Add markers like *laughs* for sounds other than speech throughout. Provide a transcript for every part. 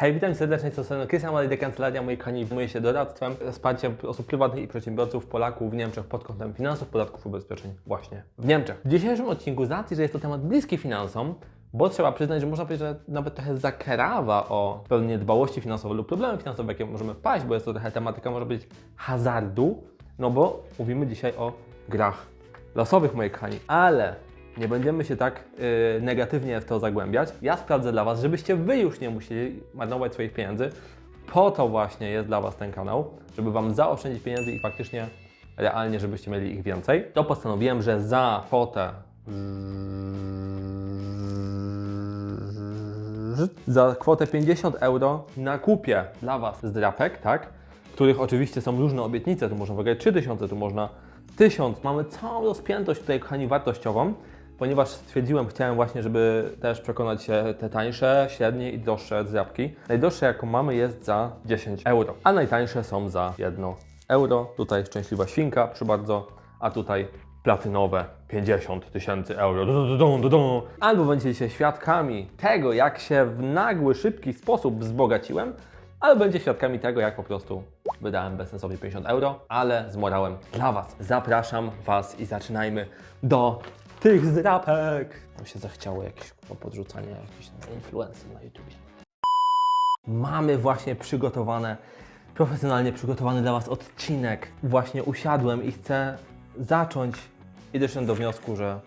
Hej, witam serdecznie, to strony Krystian Malej, Kancelaria mojej kochani zajmuje się doradztwem, wsparciem osób prywatnych i przedsiębiorców, Polaków w Niemczech pod kątem finansów, podatków, ubezpieczeń właśnie w Niemczech. W dzisiejszym odcinku, z racji, że jest to temat bliski finansom, bo trzeba przyznać, że można powiedzieć, że nawet trochę zakrawa o pewne niedbałości finansowe lub problemy finansowe, jakie możemy wpaść, bo jest to trochę tematyka, może być hazardu, no bo mówimy dzisiaj o grach losowych, moi kochani, ale nie będziemy się tak y, negatywnie w to zagłębiać. Ja sprawdzę dla Was, żebyście Wy już nie musieli marnować swoich pieniędzy. Po to właśnie jest dla Was ten kanał, żeby Wam zaoszczędzić pieniędzy i faktycznie realnie, żebyście mieli ich więcej. To postanowiłem, że za kwotę za kwotę 50 euro nakupię dla Was zdrapek, tak? Których oczywiście są różne obietnice, tu można wygrać 3000, tu można 1000. Mamy całą rozpiętość tutaj, kochani, wartościową, ponieważ stwierdziłem, chciałem właśnie, żeby też przekonać się te tańsze, średnie i droższe zdrapki. Najdroższe, jaką mamy, jest za 10 euro, a najtańsze są za 1 euro. Tutaj szczęśliwa świnka, przy bardzo, a tutaj platynowe 50 tysięcy euro. Du, du, du, du. Albo będziecie świadkami tego, jak się w nagły, szybki sposób wzbogaciłem, albo będzie świadkami tego, jak po prostu wydałem bezsensownie 50 euro, ale z morałem dla Was. Zapraszam Was i zaczynajmy do tych zdrapek. Nam się zachciało jakieś podrzucanie jakichś influencer na YouTube. Mamy właśnie przygotowane, profesjonalnie przygotowany dla Was odcinek. Właśnie usiadłem i chcę zacząć i doszedłem do wniosku, że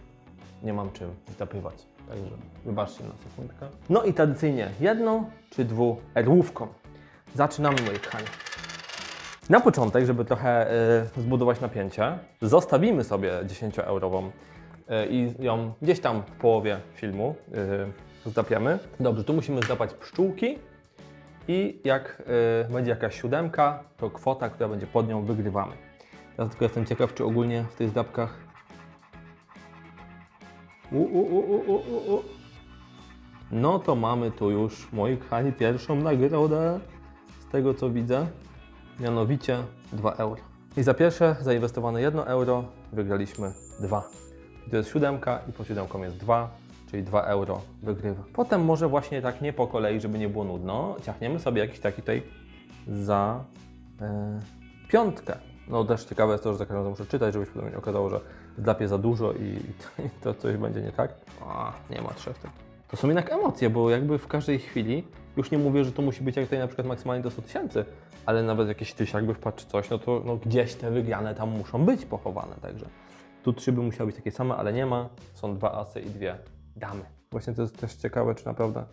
nie mam czym zapywać. Także wybaczcie na sekundkę. No i tradycyjnie jedną czy dwu erłówką. Zaczynamy moje kochani. Na początek, żeby trochę y, zbudować napięcie, zostawimy sobie 10-eurową y, i ją gdzieś tam w połowie filmu y, zdapiemy. Dobrze, tu musimy zdapać pszczółki i jak y, będzie jakaś siódemka, to kwota, która będzie pod nią, wygrywamy. Teraz tylko jestem ciekaw, czy ogólnie w tych zdapkach... U, u, u, u, u, u. No to mamy tu już, moi kochani, pierwszą nagrodę z tego co widzę. Mianowicie 2 euro. I za pierwsze zainwestowane 1 euro wygraliśmy 2. I to jest siódemka i po siódemką jest 2, czyli 2 euro wygrywa. Potem może właśnie tak nie po kolei, żeby nie było nudno, ciachniemy sobie jakiś taki tutaj za e, piątkę. No też ciekawe jest to, że za każdym razem muszę czytać, żeby się potem nie okazało, że zdrapię za dużo i, i to coś będzie nie tak. A, nie ma trzech tak. To są jednak emocje, bo jakby w każdej chwili, już nie mówię, że to musi być jak tutaj na przykład maksymalnie do 100 tysięcy, ale nawet jakieś tysiąc jakby wpadł czy coś, no to no gdzieś te wygrane tam muszą być pochowane, także tu trzy by musiały być takie same, ale nie ma, są dwa asy i dwie damy. Właśnie to jest też ciekawe, czy naprawdę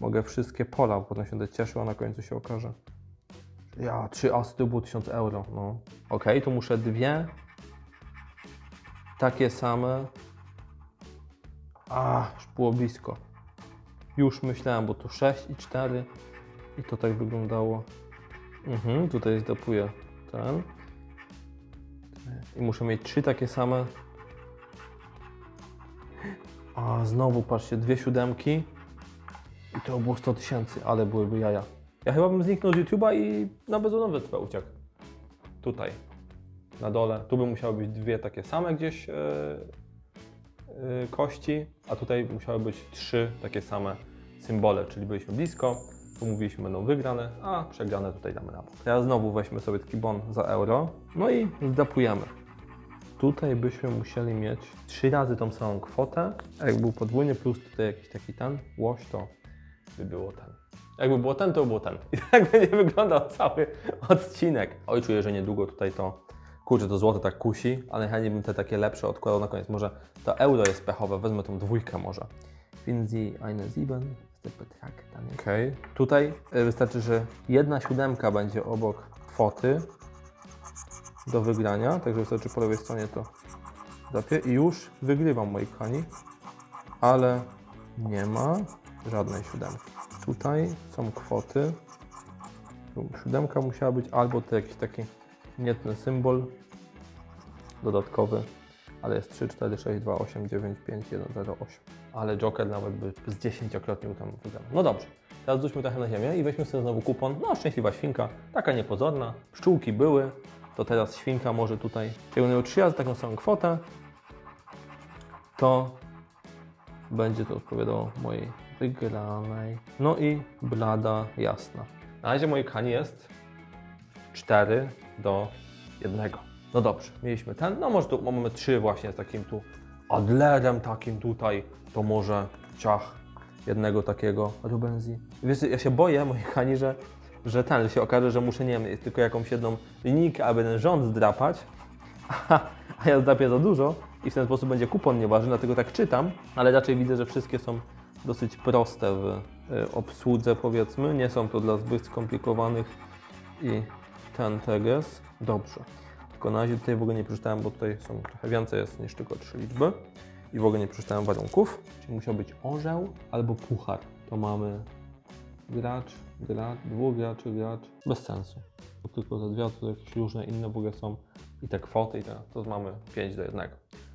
mogę wszystkie pola, bo potem się będę cieszył, a na końcu się okaże, że ja, trzy asy to było 1000 euro, no. Okej, to muszę dwie takie same, a, już było blisko. Już myślałem, bo tu 6 i 4 i to tak wyglądało. Mhm, tutaj zdopuję ten. I muszę mieć trzy takie same. A znowu patrzcie, dwie siódemki. I to było 100 tysięcy, ale byłyby jaja. Ja chyba bym zniknął z YouTube'a i na bezonowy chyba uciekł. Tutaj, na dole. Tu by musiały być dwie takie same gdzieś e, e, kości, a tutaj musiały być trzy takie same symbole, czyli byliśmy blisko. Tu mówiliśmy będą wygrane, a przegrane tutaj damy na bok. Teraz znowu weźmy sobie taki bon za euro. No i zdapujemy. Tutaj byśmy musieli mieć trzy razy tą samą kwotę. A jak był podwójny plus tutaj jakiś taki ten łoś, to by było ten. Jakby było ten, to by było ten. *laughs* I tak będzie wyglądał cały odcinek. Oj, czuję, że niedługo tutaj to Kurczę, to złoto tak kusi, ale chętnie bym te takie lepsze odkładał na koniec. Może to euro jest pechowe, wezmę tą dwójkę może. Finden Sie eine Sieben. Okej. Tutaj y, wystarczy, że jedna siódemka będzie obok kwoty do wygrania, także wystarczy po lewej stronie to zapię i już wygrywam, moi kochani. Ale nie ma żadnej siódemki. Tutaj są kwoty. Siódemka musiała być albo to jakiś taki nie ten symbol dodatkowy, ale jest 3, 4, 6, 2, 8, 9, 5, 1, 0, 8. Ale Joker nawet by z dziesięciokrotnie tam wygrał. No dobrze, teraz rzućmy trochę na ziemię i weźmy sobie znowu kupon. No, szczęśliwa świnka, taka niepozorna. Pszczółki były, to teraz świnka może tutaj. Jak będę miał 3 razy taką samą kwotę, to będzie to odpowiadało mojej wygranej. No i blada jasna. Na razie moje kani jest 4 do 1. No dobrze, mieliśmy ten, no może tu mamy 3 właśnie z takim tu Adlerem takim tutaj, to może ciach jednego takiego Rubenzi. Wiesz, ja się boję, moi kochani, że, że ten, że się okaże, że muszę, nie wiem, tylko jakąś jedną linijkę, aby ten rząd zdrapać, a, *laughs* a ja zdrapię za dużo i w ten sposób będzie kupon nieważny, dlatego tak czytam, ale raczej widzę, że wszystkie są dosyć proste w y, obsłudze, powiedzmy, nie są to dla zbyt skomplikowanych i ten teges. Dobrze. Tylko na razie tutaj w ogóle nie przeczytałem, bo tutaj są trochę więcej jest niż tylko trzy liczby. I w ogóle nie przeczytałem warunków. Czyli musiał być orzeł albo puchar. To mamy gracz, gracz, dwóch graczy, gracz. Bez sensu. To tylko te dwie, tu jakieś różne inne w ogóle są. I te kwoty, i te, to mamy 5 do 1.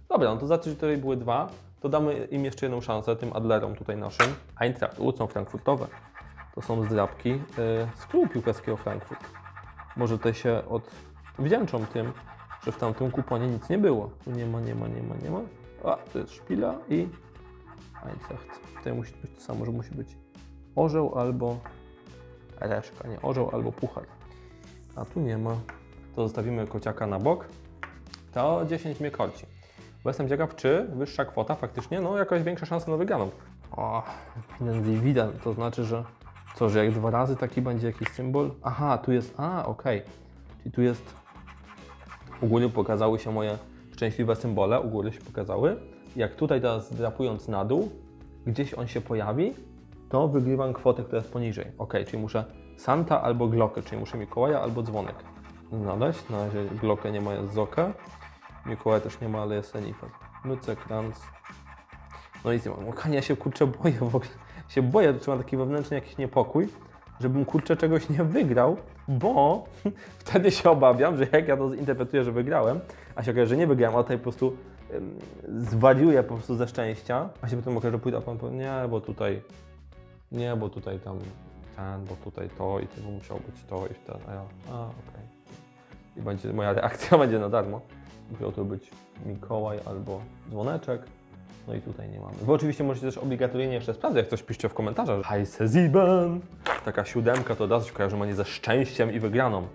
Dobra, no to to, że tutaj były dwa, to damy im jeszcze jedną szansę, tym Adlerom tutaj naszym. Eintracht, U są frankfurtowe. To są zdrabki yy, z klubu piłkarskiego Frankfurt. Może tutaj się odwdzięczą tym, że w tamtym kuponie nic nie było. Tu nie ma, nie ma, nie ma, nie ma. A, to jest szpila i Eintracht. Tutaj musi być to samo, że musi być orzeł albo reszka, nie orzeł albo puchar. A tu nie ma. To zostawimy kociaka na bok. To 10 mnie korci. Bo jestem ciekaw, czy wyższa kwota faktycznie, no jakaś większa szansa na wygraną. O, widać, to znaczy, że co, że jak dwa razy taki będzie jakiś symbol? Aha, tu jest, a, okej. Czyli tu jest, u góry pokazały się moje szczęśliwe symbole, u góry się pokazały. Jak tutaj teraz drapując na dół, gdzieś on się pojawi, to wygrywam kwotę, która jest poniżej. Ok, czyli muszę Santa albo Glockę, czyli muszę Mikołaja albo dzwonek znaleźć. Na razie Glockę nie ma, jest Zokę. Mikołaja też nie ma, ale jest Senifer. Myce, Kranz. No i co, ja się kurczę boję w ogóle. Się boję, że mam taki wewnętrzny jakiś niepokój, żebym kurczę czegoś nie wygrał, bo *laughs* wtedy się obawiam, że jak ja to zinterpretuję, że wygrałem, a się okaże, że nie wygrałem, a tutaj po prostu ym, zwariuję po prostu ze szczęścia, a się potem okaże, że pójdę, a pan powie, nie, bo tutaj, nie, bo tutaj tam ten, bo tutaj to i tego musiało być to i ten, a ja, a okej. I będzie, moja reakcja *laughs* będzie na darmo. Musiał to być Mikołaj albo dzwoneczek. No i tutaj nie mamy. Wy oczywiście możecie też obligatoryjnie jeszcze sprawdzić, jak coś piszcie w komentarzach. Heise Sieben! Taka siódemka to od razu się kojarzy mnie ze szczęściem i wygraną.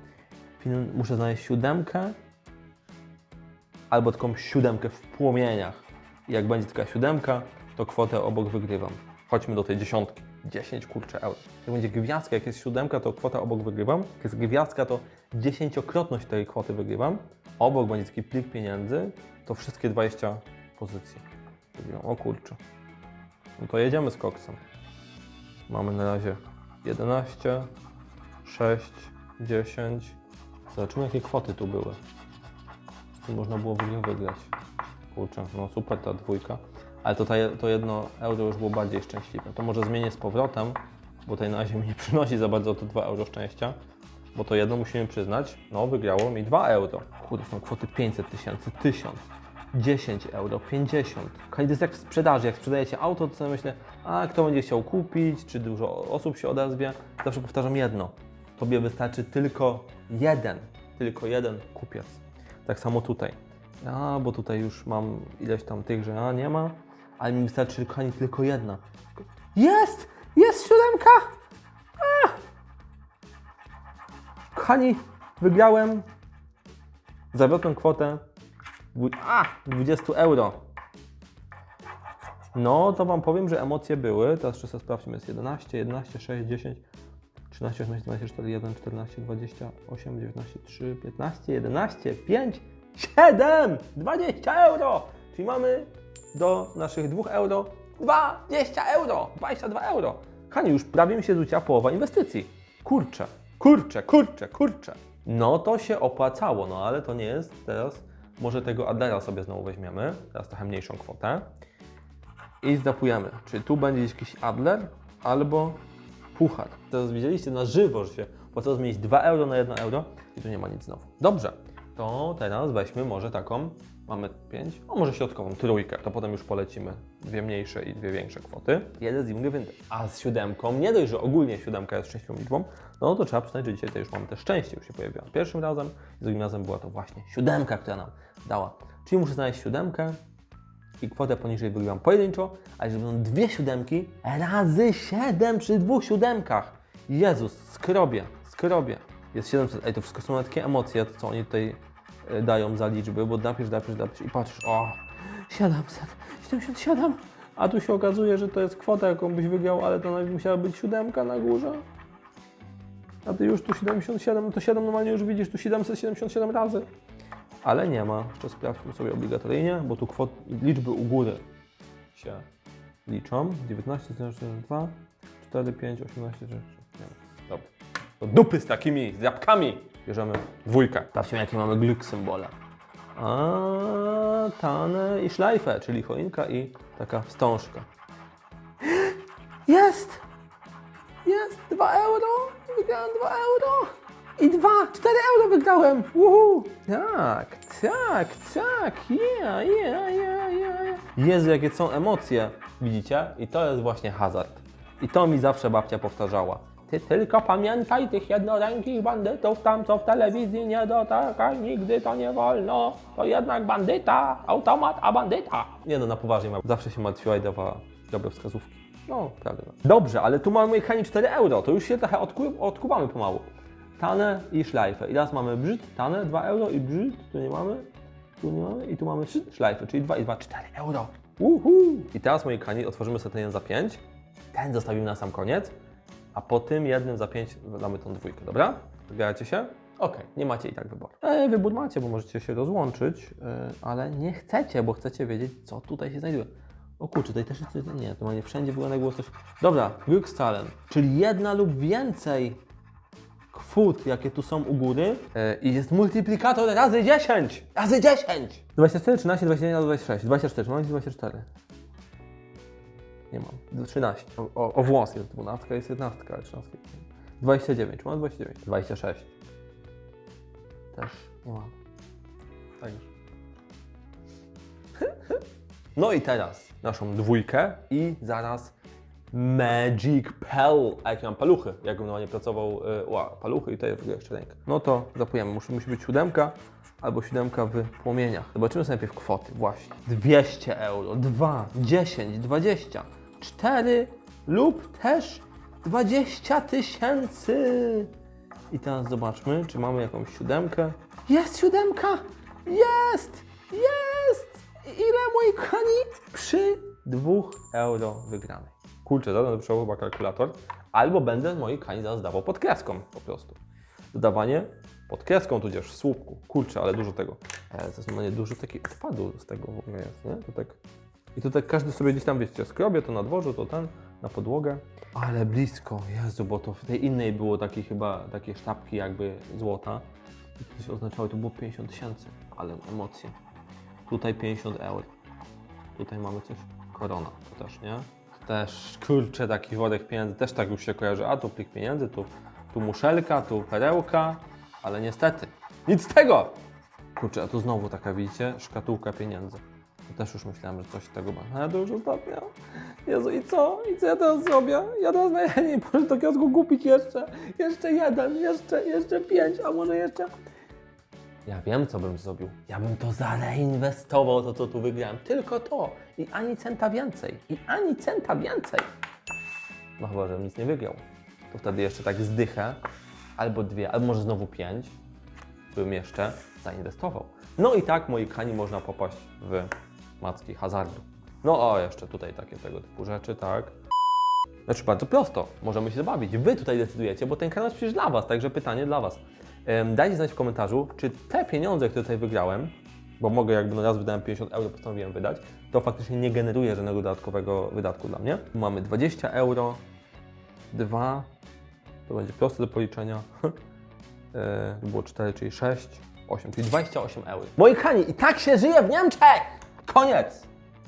Muszę znaleźć siódemkę albo taką siódemkę w płomieniach. I jak będzie taka siódemka, to kwotę obok wygrywam. Chodźmy do tej dziesiątki. 10 kurczę euro. Jak będzie gwiazdka, jak jest siódemka, to kwota obok wygrywam. Jak jest gwiazdka, to dziesięciokrotność tej kwoty wygrywam. Obok będzie taki plik pieniędzy, to wszystkie 20 pozycji. Wygrywam. O kurczę. No to jedziemy z koksem. Mamy na razie 11, 6, 10. Zobaczymy jakie kwoty tu były. Tu można było w ogóle wygrać. Kurczę, no super ta dwójka. Ale to, to jedno euro już było bardziej szczęśliwe. To może zmienię z powrotem, bo tutaj na razie mi nie *laughs* przynosi za bardzo te 2 euro szczęścia. Bo to jedno musimy przyznać, no wygrało mi 2 euro. Kurde, są kwoty 500 tysięcy, 1000, 10 euro, 50. Kochani, jest jak w sprzedaży. Jak sprzedajecie auto, to sobie myślę, a kto będzie chciał kupić, czy dużo osób się odezwie. Zawsze powtarzam jedno. Tobie wystarczy tylko jeden, tylko jeden kupiec. Tak samo tutaj. A, bo tutaj już mam ileś tam tych, że a, nie ma, ale mi wystarczy, kochani, tylko jedna. Jest! Jest siódemka! A! Kochani, wygrałem zawrotną kwotę dwu- a, 20 euro. No, to Wam powiem, że emocje były. Teraz jeszcze sprawdźmy, jest 11, 11, 6, 10, 13, 18, 12, 4, 1, 14, 28, 19, 3, 15, 11, 5, 7, 20 euro! Czyli mamy do naszych 2 euro 20 euro! 22 euro! Hani, już prawie mi się rzuciła połowa inwestycji. Kurczę, kurczę, kurczę, kurczę. No to się opłacało, no ale to nie jest teraz. Może tego Adlera sobie znowu weźmiemy, teraz trochę mniejszą kwotę. I zdapujemy. Czy tu będzie jakiś Adler albo puchar. Teraz widzieliście na żywo, że się opłacało zmienić 2 euro na 1 euro i tu nie ma nic znowu. Dobrze, to teraz weźmy może taką, mamy 5, a może środkową, trójkę, to potem już polecimy dwie mniejsze i dwie większe kwoty. Jeden z nich. A z siódemką, nie dość, że ogólnie siódemka jest szczęśliwą liczbą, no to trzeba przyznać, że dzisiaj to już mamy te szczęście, już się pojawiło. Pierwszym razem i drugim razem była to właśnie siódemka, która nam dała. Czyli muszę znaleźć siódemkę i kwotę poniżej wygrywam pojedynczo, a jeżeli będą dwie siódemki, razy 7 przy dwóch siódemkach. Jezus, skrobie, skrobie. Jest 700, ej, to wszystko są takie emocje, to co oni tutaj e, dają za liczby, bo napisz, napisz, napisz i patrzysz, o, 777, a tu się okazuje, że to jest kwota, jaką byś wygrał, ale to musiała być siódemka na górze. A ty już tu 77, no to 7 normalnie już widzisz, tu 777 razy. Ale nie ma. Jeszcze sprawdźmy sobie obligatoryjnie, bo tu kwot, liczby u góry się liczą. 19, 2, 4, 5, 18, 3, 6, nie Dobra. To dupy z takimi z jabłkami. Bierzemy dwójkę. Sprawdźmy, jakie mamy glück symbole. A, tane i szlajfę, czyli choinka i taka wstążka. Jest! Jest! 2 euro! Wygrałem 2 euro! I 2! 4 euro wygrałem! Uhu! Tak, tak, tak! Yeah, yeah, yeah, yeah. Jezu, jakie są emocje! Widzicie? I to jest właśnie hazard. I to mi zawsze babcia powtarzała. Ty tylko pamiętaj tych jednorękich bandytów tam, co w telewizji nie dotykaj, nigdy to nie wolno. To jednak bandyta, automat, a bandyta. Nie no, na poważnie, mam. zawsze się martwiła i dawała dobre wskazówki. No, prawda. Dobrze, ale tu mamy Heni 4 euro, to już się trochę odku odkuwamy pomału. Tane i szlajfę. I teraz mamy brzyd, tane, 2 euro i brzyd, tu nie mamy, tu nie mamy i tu mamy 3 szlajfy, czyli 2 i 2, 4 euro. Uhu. I teraz, moi kochani, otworzymy sobie ten za 5. Ten zostawimy na sam koniec, a po tym jednym za 5 damy tą dwójkę, dobra? Zgadzacie się? Okej, nie macie i tak wyboru. E, wybór macie, bo możecie się rozłączyć, e, ale nie chcecie, bo chcecie wiedzieć, co tutaj się znajduje. O kurczę, tutaj też jest nie, to nie wszędzie było na głos coś. Dobra, Glückszahlen, czyli jedna lub więcej kwot, jakie tu są u góry e, i jest multiplikator razy 10! Razy 10! 24, 13, 21, 26, 24, mam 24. Nie mam. 13. O, o, o włos jest 12, jest 11, ale 13. 29, mam 29. 26. Też nie mam. Tak. *laughs* No i teraz naszą dwójkę i zaraz Magic Pearl. A jakie mam paluchy? Jakbym normalnie pracował, y, ła, paluchy i tutaj jeszcze rękę. No to zapujemy, musi, musi być siódemka albo siódemka w płomieniach. Zobaczymy sobie najpierw kwoty, właśnie. 200 euro, 2, 10, 20, 4 lub też 20 tysięcy. I teraz zobaczmy, czy mamy jakąś siódemkę. Jest siódemka! Jest! Jest! Ile, moi kochani? Przy 2 euro wygranej. Kurczę, zaraz do przodu chyba kalkulator. Albo będę moi kochani zaraz dawał pod kreską po prostu. Dodawanie pod kreską, tudzież w słupku. Kurczę, ale dużo tego. E, to dużo takiego odpadu z tego w ogóle jest, nie? To tak... I to tak każdy sobie gdzieś tam, wiecie, skrobie, to na dworzu, to ten, na podłogę. Ale blisko, Jezu, bo to w tej innej było takie chyba, takie sztabki jakby złota. I to się oznaczało, to było 50 tysięcy, ale emocje. Tutaj 50 euro. Tutaj mamy coś, korona, to też, nie? Też, kurczę, taki worek pieniędzy, też tak już się kojarzy. A tu plik pieniędzy, tu, tu muszelka, tu perełka, ale niestety, nic z tego! Kurczę, a tu znowu taka, widzicie, szkatułka pieniędzy. To też już myślałem, że coś tego ma. Ale to już ostatnio. Jezu, i co? I co ja teraz zrobię? Ja teraz najchętniej muszę do kiosku kupić jeszcze, jeszcze jeden, jeszcze, jeszcze pięć, a może jeszcze... Ja wiem, co bym zrobił. Ja bym to zareinwestował, to co tu wygrałem. Tylko to. I ani centa więcej. I ani centa więcej. No chyba, żebym nic nie wygrał. To wtedy jeszcze tak zdychę. Albo dwie, albo może znowu pięć. Bym jeszcze zainwestował. No i tak, moi kochani, można popaść w macki hazardu. No o, jeszcze tutaj takie tego typu rzeczy, tak. Znaczy bardzo prosto, możemy się zabawić. Wy tutaj decydujecie, bo ten kanał jest przecież dla Was, także pytanie dla Was. Dajcie znać w komentarzu, czy te pieniądze, które tutaj wygrałem, bo mogę jakby no raz wydałem 50 euro, postanowiłem wydać, to faktycznie nie generuje żadnego dodatkowego wydatku dla mnie. Mamy 20 euro, 2, to będzie proste do policzenia. *laughs* E, To było 4, czyli 6, 8, czyli 28 euro. Moi kochani, i tak się żyje w Niemczech! Koniec!